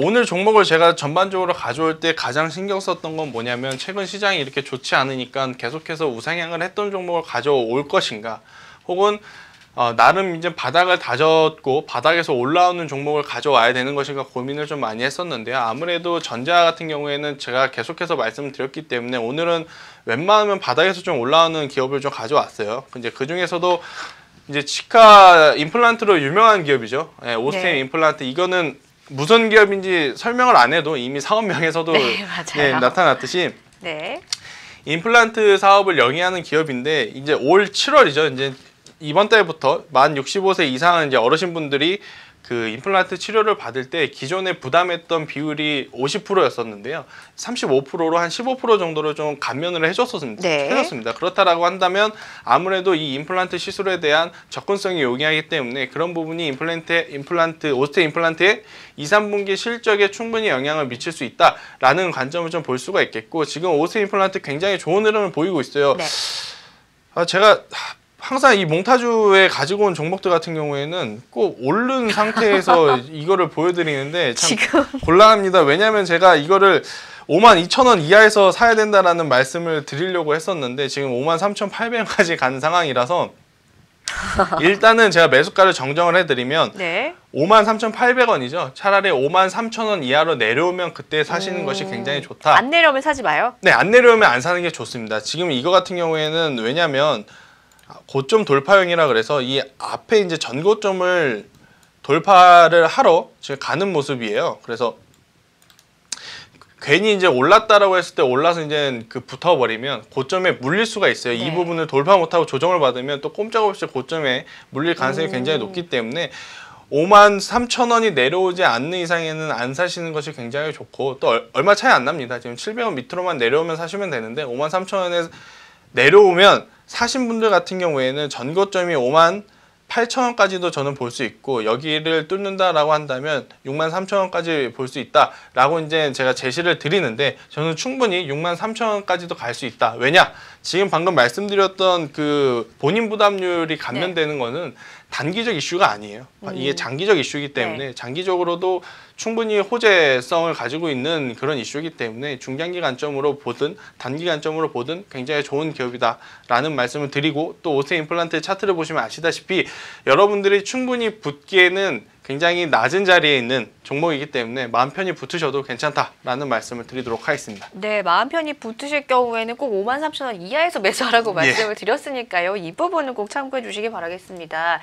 오늘 종목을 제가 전반적으로 가져올 때 가장 신경 썼던 건 뭐냐면 최근 시장이 이렇게 좋지 않으니까 계속해서 우상향을 했던 종목을 가져올 것인가 혹은 어, 나름 이제 바닥을 다졌고 바닥에서 올라오는 종목을 가져와야 되는 것인가 고민을 좀 많이 했었는데요. 아무래도 전자 같은 경우에는 제가 계속해서 말씀드렸기 때문에 오늘은 웬만하면 바닥에서 좀 올라오는 기업을 좀 가져왔어요. 이제 그 중에서도 이제 치카 임플란트로 유명한 기업이죠. 예, 오스템 네. 임플란트 이거는 무슨 기업인지 설명을 안 해도 이미 사업명에서도 네, 맞아요. 나타났듯이 네. 임플란트 사업을 영위하는 기업인데 이제 올 7월이죠. 이제 이번 달부터 만 65세 이상은 이제 어르신분들이 그 임플란트 치료를 받을 때 기존에 부담했던 비율이 50%였었는데요. 35%로 한 15% 정도로 좀 감면을 해줬었습니다. 네. 해줬습니다. 그렇다라고 한다면 아무래도 이 임플란트 시술에 대한 접근성이 용이하기 때문에 그런 부분이 임플란트 임플란트 오스테 임플란트의 2, 3분기 실적에 충분히 영향을 미칠 수 있다라는 관점을 좀 볼 수가 있겠고 지금 오스테 임플란트 굉장히 좋은 흐름을 보이고 있어요. 네. 아, 제가 항상 이 몽타주에 가지고 온 종목들 같은 경우에는 꼭 오른 상태에서 이거를 보여드리는데 참 지금 곤란합니다. 왜냐하면 제가 이거를 5만 2천 원 이하에서 사야 된다라는 말씀을 드리려고 했었는데 지금 5만 3,800원까지 간 상황이라서 일단은 제가 매수가를 정정을 해드리면 네. 5만 3,800원이죠. 차라리 5만 3천 원 이하로 내려오면 그때 사시는 음, 것이 굉장히 좋다. 안 내려오면 사지 마요. 네, 안 내려오면 안 사는 게 좋습니다. 지금 이거 같은 경우에는 왜냐면 고점 돌파형이라 그래서 이 앞에 이제 전고점을 돌파를 하러 지금 가는 모습이에요. 그래서 괜히 이제 올랐다라고 했을 때 올라서 이제 그 붙어버리면 고점에 물릴 수가 있어요. 이 네. 부분을 돌파 못하고 조정을 받으면 또 꼼짝없이 고점에 물릴 가능성이 음. 굉장히 높기 때문에 5만 3천 원이 내려오지 않는 이상에는 안 사시는 것이 굉장히 좋고 또 얼- 얼마 차이 안 납니다. 지금 700원 밑으로만 내려오면 사시면 되는데 5만 3천 원에 내려오면 사신 분들 같은 경우에는 전고점이 5만 8천 원까지도 저는 볼 수 있고 여기를 뚫는다라고 한다면 6만 3천 원까지 볼 수 있다라고 이제 제가 제시를 드리는데 저는 충분히 6만 3천 원까지도 갈 수 있다. 왜냐? 지금 방금 말씀드렸던 그 본인 부담률이 감면되는 거는 단기적 이슈가 아니에요. 이게 장기적 이슈이기 때문에 장기적으로도 충분히 호재성을 가지고 있는 그런 이슈이기 때문에 중장기 관점으로 보든 단기 관점으로 보든 굉장히 좋은 기업이다라는 말씀을 드리고 또 오세 임플란트 차트를 보시면 아시다시피 여러분들이 충분히 붙기에는 굉장히 낮은 자리에 있는 종목이기 때문에 마음 편히 붙으셔도 괜찮다라는 말씀을 드리도록 하겠습니다. 네, 마음 편히 붙으실 경우에는 꼭 5만 3천 원 이하에서 매수하라고 예. 말씀을 드렸으니까요. 이 부분은 꼭 참고해 주시기 바라겠습니다.